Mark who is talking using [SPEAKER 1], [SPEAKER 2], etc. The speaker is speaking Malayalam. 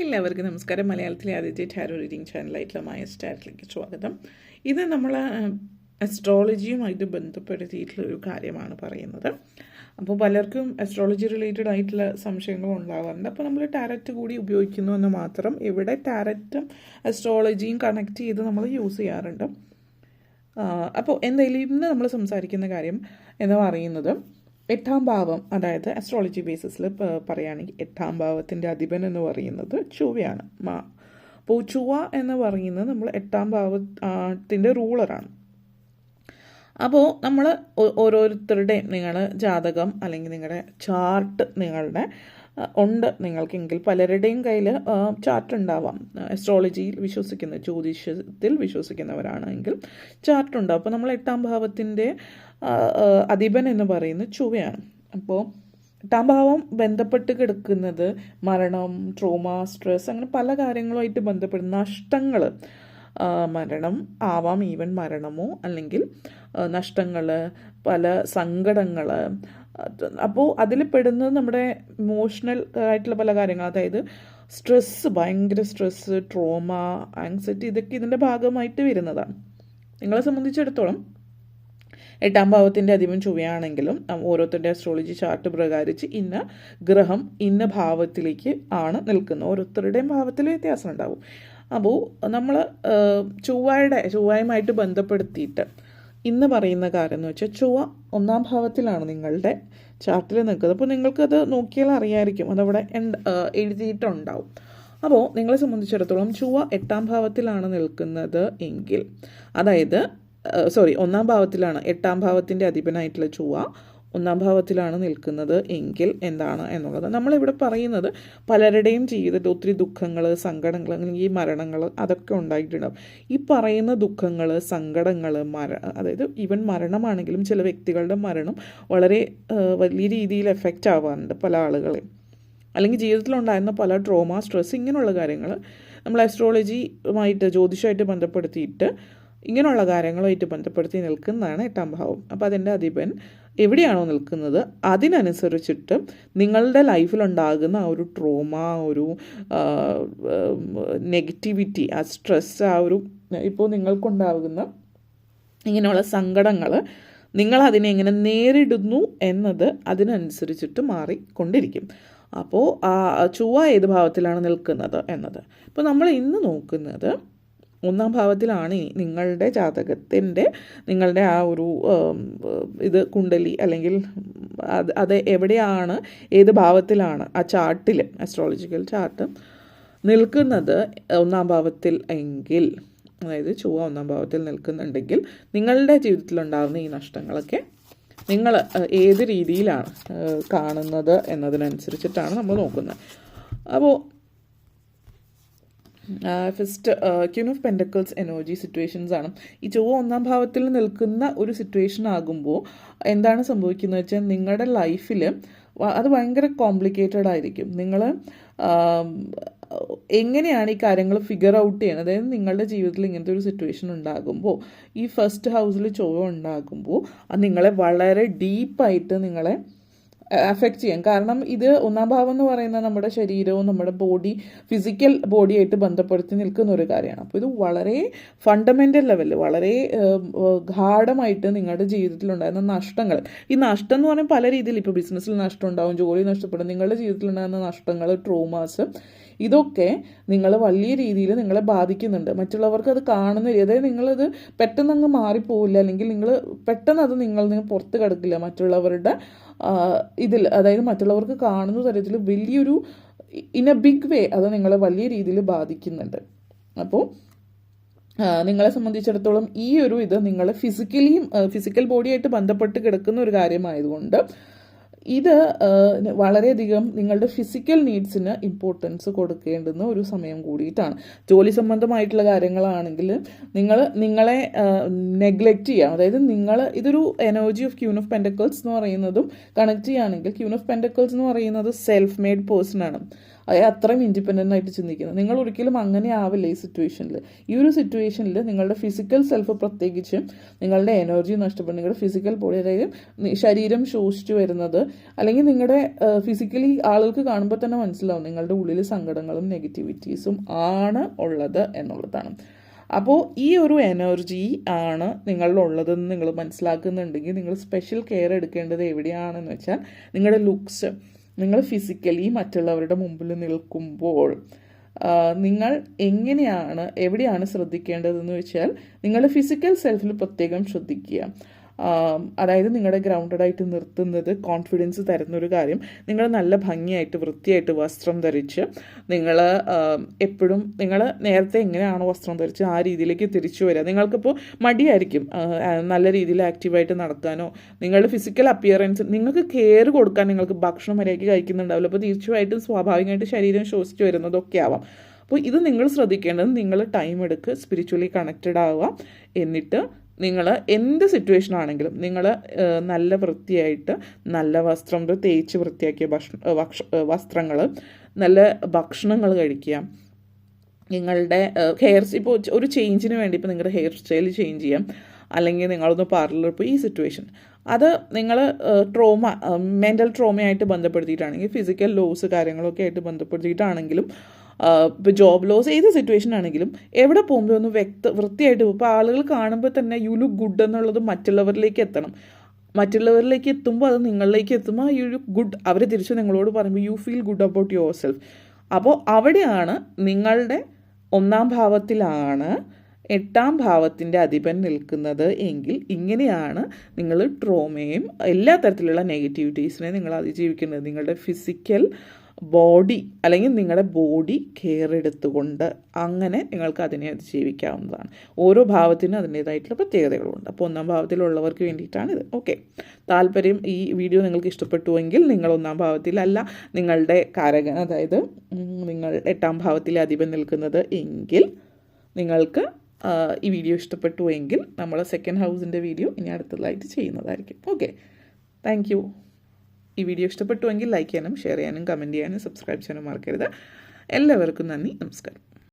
[SPEAKER 1] എല്ലാവർക്കും നമസ്കാരം. മലയാളത്തിലെ ആദ്യത്തെ ടാരോ റീഡിംഗ് ചാനലായിട്ടുള്ള മായ സ്റ്റാറ്റിലേക്ക് സ്വാഗതം. ഇത് നമ്മൾ അസ്ട്രോളജിയുമായിട്ട് ബന്ധപ്പെടുത്തിയിട്ടുള്ള ഒരു കാര്യമാണ് പറയുന്നത്. അപ്പോൾ പലർക്കും അസ്ട്രോളജി റിലേറ്റഡ് ആയിട്ടുള്ള സംശയങ്ങളും ഉണ്ടാവാറുണ്ട്. അപ്പോൾ നമ്മൾ ടാരറ്റ് കൂടി ഉപയോഗിക്കുന്നു എന്ന് മാത്രം ഇവിടെ ടാരറ്റും അസ്ട്രോളജിയും കണക്ട് ചെയ്ത് നമ്മൾ യൂസ് ചെയ്യാറുണ്ട്. അപ്പോൾ എന്തായാലും ഇന്ന് നമ്മൾ സംസാരിക്കുന്ന കാര്യം എന്ന് പറയുന്നത് എട്ടാം ഭാവം അതായത് അസ്ട്രോളജി ബേസിസിൽ പറയുകയാണെങ്കിൽ എട്ടാം ഭാവത്തിന്റെ അധിപൻ എന്ന് പറയുന്നത് ചൊവ്വയാണ്. മാ അപ്പോൾ ചുവ എന്ന് പറയുന്നത് നമ്മൾ എട്ടാം ഭാവത്തിന്റെ റൂളറാണ് അപ്പോൾ നമ്മൾ ഓരോരുത്തരുടെയും നിങ്ങൾ ജാതകം അല്ലെങ്കിൽ നിങ്ങളുടെ ചാർട്ട് നിങ്ങളുടെ ഉണ്ട് നിങ്ങൾക്കെങ്കിൽ പലരുടെയും കയ്യിൽ ചാർട്ട് ഉണ്ടാവാം. അസ്ട്രോളജിയിൽ വിശ്വസിക്കുന്ന ജ്യോതിഷത്തിൽ വിശ്വസിക്കുന്നവരാണെങ്കിൽ ചാർട്ട് ഉണ്ടാവും അപ്പോൾ നമ്മൾ എട്ടാം ഭാവത്തിന്റെ അധിപൻ എന്ന് പറയുന്നത് ചുവയാണ് അപ്പോൾ എട്ടാം ഭാവം ബന്ധപ്പെട്ട് കിടക്കുന്നത് മരണം ട്രോമ സ്ട്രെസ് അങ്ങനെ പല കാര്യങ്ങളുമായിട്ട് ബന്ധപ്പെടുന്ന നഷ്ടങ്ങൾ മരണം ആവാം ഈവൻ മരണമോ അല്ലെങ്കിൽ നഷ്ടങ്ങൾ പല സങ്കടങ്ങൾ അപ്പോൾ അതിൽ പെടുന്നത് നമ്മുടെ ഇമോഷണൽ ആയിട്ടുള്ള പല കാര്യങ്ങൾ അതായത് സ്ട്രെസ്സ് ഭയങ്കര സ്ട്രെസ്സ് ട്രോമ ആങ്സൈറ്റി ഇതൊക്കെ ഇതിന്റെ ഭാഗമായിട്ട് വരുന്നതാണ്. നിങ്ങളെ സംബന്ധിച്ചിടത്തോളം എട്ടാം ഭാവത്തിന്റെ അധിപൻ ചൊവ്വയാണെങ്കിലും ഓരോരുത്തരുടെ അസ്ട്രോളജി ചാർട്ട് പ്രകാരിച്ച് ഇന്ന ഗ്രഹം ഇന്ന ഭാവത്തിലേക്ക് ആണ് നിൽക്കുന്നത്. ഓരോരുത്തരുടെയും ഭാവത്തിൽ വ്യത്യാസം ഉണ്ടാവും. അപ്പോൾ നമ്മൾ ചൊവ്വയുടെ ചൊവ്വയുമായിട്ട് ബന്ധപ്പെടുത്തിയിട്ട് ഇന്ന് പറയുന്ന കാര്യം എന്ന് വെച്ചാൽ ചൊവ്വ ഒന്നാം ഭാവത്തിലാണ് നിങ്ങളുടെ ചാർട്ടിൽ നിൽക്കുന്നത്. അപ്പോൾ നിങ്ങൾക്കത് നോക്കിയാൽ അറിയായിരിക്കും. അതവിടെ എഴുതിയിട്ടുണ്ടാവും. അപ്പോൾ നിങ്ങളെ സംബന്ധിച്ചിടത്തോളം ചുവ എട്ടാം ഭാവത്തിലാണ് നിൽക്കുന്നത് എങ്കിൽ അതായത് സോറി ഒന്നാം ഭാവത്തിലാണ് എട്ടാം ഭാവത്തിന്റെ അധിപനായിട്ടുള്ള ചൊവ്വ ഒന്നാം ഭാവത്തിലാണ് നിൽക്കുന്നത് എങ്കിൽ എന്താണ് എന്നുള്ളത്. നമ്മളിവിടെ പറയുന്നത് പലരുടെയും ജീവിതത്തിൽ ഒത്തിരി ദുഃഖങ്ങൾ സങ്കടങ്ങൾ അല്ലെങ്കിൽ ഈ മരണങ്ങൾ അതൊക്കെ ഉണ്ടായിട്ടുണ്ടാവും. ഈ പറയുന്ന ദുഃഖങ്ങൾ സങ്കടങ്ങൾ മര അതായത് ഈവൻ മരണമാണെങ്കിലും ചില വ്യക്തികളുടെ മരണം വളരെ വലിയ രീതിയിൽ എഫക്റ്റ് ആവാറുണ്ട് പല ആളുകളെയും അല്ലെങ്കിൽ ജീവിതത്തിലുണ്ടായിരുന്ന പല ട്രോമ സ്ട്രെസ് ഇങ്ങനെയുള്ള കാര്യങ്ങൾ നമ്മൾ അസ്ട്രോളജിയുമായിട്ട് ജ്യോതിഷമായിട്ട് ബന്ധപ്പെടുത്തിയിട്ട് ഇങ്ങനെയുള്ള കാര്യങ്ങളുമായിട്ട് ബന്ധപ്പെടുത്തി നിൽക്കുന്നതാണ് എട്ടാം ഭാവം. അപ്പോൾ അതിന്റെ അധിപൻ എവിടെയാണോ നിൽക്കുന്നത്? അതിനനുസരിച്ചിട്ട് നിങ്ങളുടെ ലൈഫിലുണ്ടാകുന്ന ആ ഒരു ട്രോമ ഒരു നെഗറ്റിവിറ്റി ആ സ്ട്രെസ് ആ ഒരു ഇപ്പോൾ നിങ്ങൾക്കുണ്ടാകുന്ന ഇങ്ങനെയുള്ള സങ്കടങ്ങൾ നിങ്ങൾ അതിനെ എങ്ങനെ നേരിടുന്നു എന്നത് അതിനനുസരിച്ചിട്ട് മാറിക്കൊണ്ടിരിക്കും. അപ്പോൾ ആ ചൊവ്വ ഏത് ഭാവത്തിലാണ് നിൽക്കുന്നത് എന്നത്? ഇപ്പോൾ നമ്മൾ ഇന്ന് നോക്കുന്നത് ഒന്നാം ഭാവത്തിലാണ് നിങ്ങളുടെ ജാതകത്തിന്റെ നിങ്ങളുടെ ആ ഒരു ഇത് കുണ്ടലി അല്ലെങ്കിൽ അത് അത് എവിടെയാണ് ഏത് ഭാവത്തിലാണ് ആ ചാർട്ടിൽ അസ്ട്രോളജിക്കൽ ചാർട്ട് നിൽക്കുന്നത് ഒന്നാം ഭാവത്തിൽ എങ്കിൽ അതായത് ചൊവ്വ ഒന്നാം ഭാവത്തിൽ നിൽക്കുന്നുണ്ടെങ്കിൽ നിങ്ങളുടെ ജീവിതത്തിലുണ്ടാകുന്ന ഈ നഷ്ടങ്ങളൊക്കെ നിങ്ങൾ ഏത് രീതിയിലാണ് കാണുന്നത് എന്നതിനനുസരിച്ചിട്ടാണ് നമ്മൾ നോക്കുന്നത്. അപ്പോൾ first queen of pentacles energy situations ആണ്. ഈ ചൊവ്വ ഒന്നാം ഭാവത്തിൽ നിൽക്കുന്ന ഒരു സിറ്റുവേഷൻ ആകുമ്പോൾ എന്താണ് സംഭവിക്കുന്നത് വെച്ചാൽ നിങ്ങളുടെ ലൈഫിൽ അത് ഭയങ്കര കോംപ്ലിക്കേറ്റഡ് ആയിരിക്കും. നിങ്ങൾ എങ്ങനെയാണ് ഈ കാര്യങ്ങൾ ഫിഗർ ഔട്ട് ചെയ്യുന്നത്? അതായത് നിങ്ങളുടെ ജീവിതത്തിൽ ഇങ്ങനത്തെ ഒരു സിറ്റുവേഷൻ ഉണ്ടാകുമ്പോൾ ഈ ഫസ്റ്റ് ഹൗസിൽ ചൊവ്വ ഉണ്ടാകുമ്പോൾ അത് നിങ്ങളെ വളരെ ഡീപ്പായിട്ട് നിങ്ങളെ അഫക്റ്റ് ചെയ്യാം കാരണം ഇത് ഒന്നാം ഭാവം എന്ന് പറയുന്നത് നമ്മുടെ ശരീരവും നമ്മുടെ ബോഡി ഫിസിക്കൽ ബോഡിയായിട്ട് ബന്ധപ്പെടുത്തി നിൽക്കുന്ന ഒരു കാര്യമാണ്. അപ്പോൾ ഇത് വളരെ ഫണ്ടമെന്റൽ ലെവലിൽ വളരെ ഗാഠമായിട്ട് നിങ്ങളുടെ ജീവിതത്തിൽ ഉണ്ടാകുന്ന നഷ്ടങ്ങൾ. ഈ നഷ്ടം എന്ന് പറയുമ്പോൾ പല രീതിയിൽ ഇപ്പോൾ ബിസിനസ്സിൽ നഷ്ടം ഉണ്ടാവും ജോലി നഷ്ടപ്പെടും നിങ്ങളുടെ ജീവിതത്തിൽ ഉണ്ടാകുന്ന നഷ്ടങ്ങൾ ട്രോമാസ് ഇതൊക്കെ നിങ്ങൾ വലിയ രീതിയിൽ നിങ്ങളെ ബാധിക്കുന്നുണ്ട്. മറ്റുള്ളവർക്ക് അത് കാണുന്ന അതായത് നിങ്ങളത് പെട്ടെന്ന് അങ്ങ് മാറിപ്പോവില്ല. അല്ലെങ്കിൽ നിങ്ങൾ പെട്ടെന്ന് അത് നിങ്ങൾ നിങ്ങൾ പുറത്ത് കിടക്കില്ല. മറ്റുള്ളവരുടെ ഇതിൽ അതായത് മറ്റുള്ളവർക്ക് കാണുന്ന തരത്തിൽ വലിയൊരു ഇൻ എ ബിഗ് വേ അത് നിങ്ങളെ വലിയ രീതിയിൽ ബാധിക്കുന്നുണ്ട്. അപ്പോൾ നിങ്ങളെ സംബന്ധിച്ചിടത്തോളം ഈ ഒരു ഇത് നിങ്ങൾ ഫിസിക്കലിയും ഫിസിക്കൽ ബോഡിയായിട്ട് ബന്ധപ്പെട്ട് കിടക്കുന്ന ഒരു കാര്യമായതുകൊണ്ട് ഇത് വളരെയധികം നിങ്ങളുടെ ഫിസിക്കൽ നീഡ്സിന് ഇമ്പോർട്ടൻസ് കൊടുക്കേണ്ടുന്ന ഒരു സമയം കൂടിയിട്ടാണ്. ജോലി സംബന്ധമായിട്ടുള്ള കാര്യങ്ങളാണെങ്കിൽ നിങ്ങൾ നിങ്ങളെ നെഗ്ലക്റ്റ് ചെയ്യാം. അതായത് നിങ്ങൾ ഇതൊരു energy of queen of pentacles എന്ന് പറയുന്നതും കണക്ട് ചെയ്യുകയാണെങ്കിൽ ക്യൂൺ ഓഫ് പെൻഡക്കിൾസ് എന്ന് പറയുന്നത് സെൽഫ് മെയ്ഡ് പേഴ്സൺ ആണ്. അതായത് അത്രയും ഇൻഡിപെൻഡന്റ് ആയിട്ട് ചിന്തിക്കുന്നത് നിങ്ങൾ ഒരിക്കലും അങ്ങനെ ആവില്ല ഈ സിറ്റുവേഷനിൽ ഈ ഒരു സിറ്റുവേഷനിൽ നിങ്ങളുടെ ഫിസിക്കൽ സെൽഫ് പ്രത്യേകിച്ച് നിങ്ങളുടെ എനർജി നഷ്ടപ്പെടും. നിങ്ങളുടെ ഫിസിക്കൽ ബോഡി അതായത് ശരീരം ശോഷിച്ചു വരുന്നത് അല്ലെങ്കിൽ നിങ്ങളുടെ ഫിസിക്കലി ആളുകൾക്ക് കാണുമ്പോൾ തന്നെ മനസ്സിലാവും നിങ്ങളുടെ ഉള്ളിൽ സങ്കടങ്ങളും നെഗറ്റിവിറ്റീസും ആണ് ഉള്ളത് എന്നുള്ളതാണ്. അപ്പോൾ ഈ ഒരു എനർജി ആണ് നിങ്ങളിലുള്ളതെന്ന് നിങ്ങൾ മനസ്സിലാക്കുന്നുണ്ടെങ്കിൽ നിങ്ങൾ സ്പെഷ്യൽ കെയർ എടുക്കേണ്ടത് എവിടെയാണെന്ന് വെച്ചാൽ നിങ്ങളുടെ ലുക്സ് നിങ്ങൾ ഫിസിക്കലി മറ്റുള്ളവരുടെ മുമ്പിൽ നിൽക്കുമ്പോൾ നിങ്ങൾ എങ്ങനെയാണ് എവിടെയാണ് ശ്രദ്ധിക്കേണ്ടതെന്ന് വെച്ചാൽ നിങ്ങളുടെ ഫിസിക്കൽ സെൽഫിൽ പ്രത്യേകം ശ്രദ്ധിക്കുക. അതായത് നിങ്ങളുടെ ഗ്രൗണ്ടഡ് ആയിട്ട് നിർത്തുന്നത് കോൺഫിഡൻസ് തരുന്ന ഒരു കാര്യം. നിങ്ങൾ നല്ല ഭംഗിയായിട്ട് വൃത്തിയായിട്ട് വസ്ത്രം ധരിച്ച് നിങ്ങൾ എപ്പോഴും നിങ്ങൾ നേരത്തെ എങ്ങനെയാണോ വസ്ത്രം ധരിച്ച് ആ രീതിയിലേക്ക് തിരിച്ചു വരിക നിങ്ങൾക്കിപ്പോൾ മടിയായിരിക്കും നല്ല രീതിയിൽ ആക്റ്റീവായിട്ട് നടക്കാനോ. നിങ്ങളുടെ ഫിസിക്കൽ അപ്പിയറൻസ് നിങ്ങൾക്ക് കെയർ കൊടുക്കാൻ നിങ്ങൾക്ക് ഭക്ഷണം മര്യാദയ്ക്ക് കഴിക്കുന്നുണ്ടാവില്ല. അപ്പോൾ തീർച്ചയായിട്ടും സ്വാഭാവികമായിട്ട് ശരീരം ശോഷിച്ച് വരുന്നതൊക്കെ ആവാം. അപ്പോൾ ഇത് നിങ്ങൾ ശ്രദ്ധിക്കേണ്ടത് നിങ്ങൾ ടൈം എടുക്കുക സ്പിരിച്വലി കണക്റ്റഡ് ആവുക. എന്നിട്ട് നിങ്ങൾ എന്ത് സിറ്റുവേഷൻ ആണെങ്കിലും നിങ്ങൾ നല്ല വൃത്തിയായിട്ട് നല്ല വസ്ത്രം തേച്ച് വൃത്തിയാക്കിയ ഭക്ഷ വസ്ത്രങ്ങൾ നല്ല ഭക്ഷണങ്ങൾ കഴിക്കുക. നിങ്ങളുടെ ഹെയർ ഇപ്പോൾ ഒരു ചേഞ്ചിന് വേണ്ടി ഇപ്പോൾ നിങ്ങളുടെ ഹെയർ സ്റ്റൈൽ ചേഞ്ച് ചെയ്യാം. അല്ലെങ്കിൽ നിങ്ങളൊന്ന് പാർലറിൽ പോയി ഈ സിറ്റുവേഷൻ അത് നിങ്ങൾ ട്രോമ മെന്റൽ ട്രോമയായിട്ട് ബന്ധപ്പെടുത്തിയിട്ടാണെങ്കിൽ ഫിസിക്കൽ ലോസ് കാര്യങ്ങളൊക്കെ ആയിട്ട് ബന്ധപ്പെടുത്തിയിട്ടാണെങ്കിലും ഇപ്പോൾ ജോബ് ലോസ് ഏത് സിറ്റുവേഷൻ ആണെങ്കിലും എവിടെ പോകുമ്പോൾ ഒന്ന് വ്യക്ത വൃത്തിയായിട്ട് ഇപ്പോൾ ആളുകൾ കാണുമ്പോൾ തന്നെ യു ലുക്ക് ഗുഡ് എന്നുള്ളത് മറ്റുള്ളവരിലേക്ക് എത്തണം. മറ്റുള്ളവരിലേക്ക് എത്തുമ്പോൾ അത് നിങ്ങളിലേക്ക് എത്തുമ്പോൾ യു ലുക്ക് ഗുഡ് അവർ തിരിച്ച് നിങ്ങളോട് പറയുമ്പോൾ you feel good about yourself അപ്പോൾ അവിടെയാണ് നിങ്ങളുടെ ഒന്നാം ഭാവത്തിലാണ് എട്ടാം ഭാവത്തിന്റെ അധിപൻ നിൽക്കുന്നത് എങ്കിൽ ഇങ്ങനെയാണ് നിങ്ങൾ ട്രോമയും എല്ലാ തരത്തിലുള്ള നെഗറ്റിവിറ്റീസിനെ നിങ്ങൾ അതിജീവിക്കുന്നത്. നിങ്ങളുടെ ഫിസിക്കൽ ബോഡി അല്ലെങ്കിൽ നിങ്ങളുടെ ബോഡി കെയർ എടുത്തുകൊണ്ട് അങ്ങനെ നിങ്ങൾക്ക് അതിനെ അതിജീവിക്കാവുന്നതാണ് ഓരോ ഭാവത്തിനും അതിന്റേതായിട്ടുള്ള പ്രത്യേകതകളുണ്ട്. അപ്പോൾ ഒന്നാം ഭാവത്തിലുള്ളവർക്ക് വേണ്ടിയിട്ടാണ് ഇത് ഓക്കെ താല്പര്യം ഈ വീഡിയോ നിങ്ങൾക്ക് ഇഷ്ടപ്പെട്ടുവെങ്കിൽ നിങ്ങൾ ഒന്നാം ഭാവത്തിലല്ല നിങ്ങളുടെ കാരകൻ അതായത് നിങ്ങൾ എട്ടാം ഭാവത്തിലെ അധിപൻ നിൽക്കുന്നത് എങ്കിൽ നിങ്ങൾക്ക് ഈ വീഡിയോ ഇഷ്ടപ്പെട്ടുവെങ്കിൽ നമ്മൾ സെക്കൻഡ് ഹൗസിന്റെ വീഡിയോ ഇനി അടുത്തതായിട്ട് ചെയ്യുന്നതായിരിക്കും. ഓക്കെ താങ്ക് ഈ വീഡിയോ ഇഷ്ടപ്പെട്ടുവെങ്കിൽ ലൈക്ക് ചെയ്യാനും ഷെയർ ചെയ്യാനും കമന്റ് ചെയ്യാനും സബ്സ്ക്രൈബ് ചെയ്യാനും മറക്കരുത്. എല്ലാവർക്കും നന്ദി നമസ്കാരം.